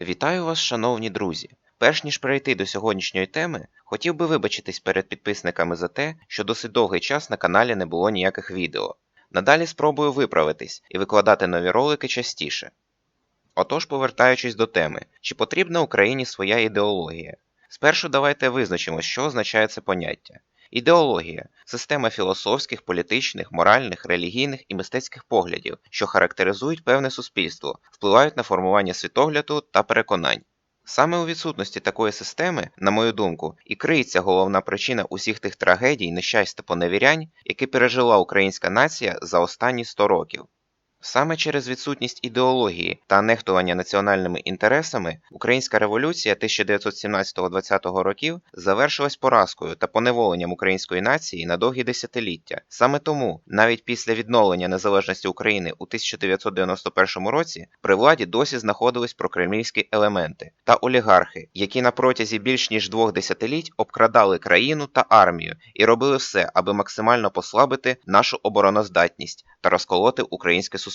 Вітаю вас, шановні друзі! Перш ніж перейти до сьогоднішньої теми, хотів би вибачитись перед підписниками за те, що досить довгий час на каналі не було ніяких відео. Надалі спробую виправитись і викладати нові ролики частіше. Отож, повертаючись до теми, чи потрібна Україні своя ідеологія? Спершу давайте визначимо, що означає це поняття. Ідеологія система філософських, політичних, моральних, релігійних і мистецьких поглядів, що характеризують певне суспільство, впливають на формування світогляду та переконань. Саме у відсутності такої системи, на мою думку, і криється головна причина усіх тих трагедій, нещастя поневірянь, які пережила українська нація за останні 100 років. Саме через відсутність ідеології та нехтування національними інтересами українська революція 1917-20 років завершилась поразкою та поневоленням української нації на довгі десятиліття. Саме тому, навіть після відновлення незалежності України у 1991 році, при владі досі знаходились прокремлівські елементи та олігархи, які на протязі більш ніж двох десятиліть обкрадали країну та армію і робили все, аби максимально послабити нашу обороноздатність та розколоти українське суспільство.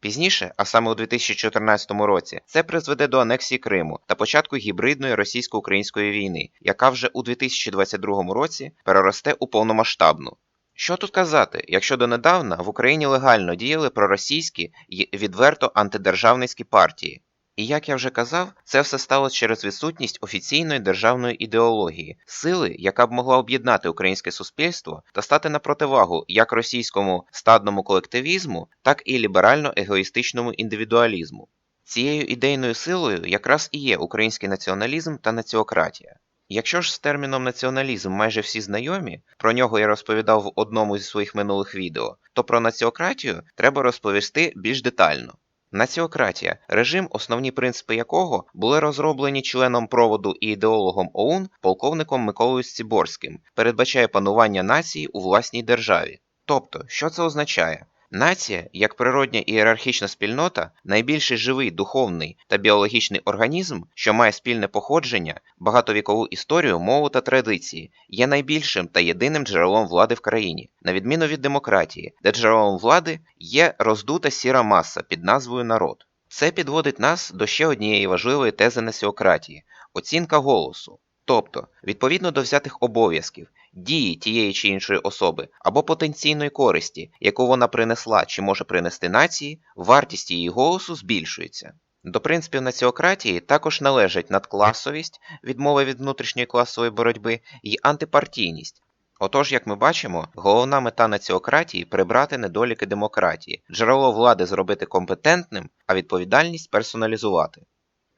Пізніше, а саме у 2014 році, це призведе до анексії Криму та початку гібридної російсько-української війни, яка вже у 2022 році переросте у повномасштабну. Що тут казати, якщо донедавна в Україні легально діяли проросійські й відверто антидержавницькі партії? І як я вже казав, це все сталося через відсутність офіційної державної ідеології, сили, яка б могла об'єднати українське суспільство та стати на противагу як російському стадному колективізму, так і ліберально-егоїстичному індивідуалізму. Цією ідейною силою якраз і є український націоналізм та націократія. Якщо ж з терміном націоналізм майже всі знайомі, про нього я розповідав в одному зі своїх минулих відео, то про націократію треба розповісти більш детально. Націократія режим, основні принципи якого були розроблені членом проводу і ідеологом ОУН полковником Миколою Сціборським, передбачає панування нації у власній державі. Тобто, що це означає? Нація, як природня ієрархічна спільнота, найбільший живий духовний та біологічний організм, що має спільне походження, багатовікову історію, мову та традиції, є найбільшим та єдиним джерелом влади в країні, на відміну від демократії, де джерелом влади є роздута сіра маса під назвою народ. Це підводить нас до ще однієї важливої тези націократії оцінка голосу. Тобто, відповідно до взятих обов'язків, дії тієї чи іншої особи або потенційної користі, яку вона принесла чи може принести нації, вартість її голосу збільшується. До принципів націократії також належать надкласовість, відмова від внутрішньої класової боротьби і антипартійність. Отож, як ми бачимо, головна мета націократії прибрати недоліки демократії, джерело влади зробити компетентним, а відповідальність персоналізувати.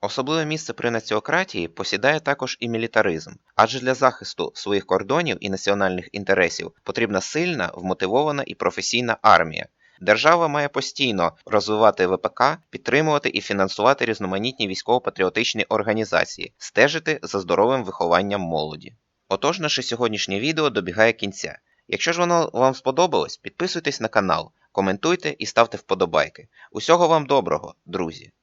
Особливе місце при націократії посідає також і мілітаризм, адже для захисту своїх кордонів і національних інтересів потрібна сильна, вмотивована і професійна армія. Держава має постійно розвивати ВПК, підтримувати і фінансувати різноманітні військово-патріотичні організації, стежити за здоровим вихованням молоді. Отож, наше сьогоднішнє відео добігає кінця. Якщо ж воно вам сподобалось, підписуйтесь на канал, коментуйте і ставте вподобайки. Усього вам доброго, друзі!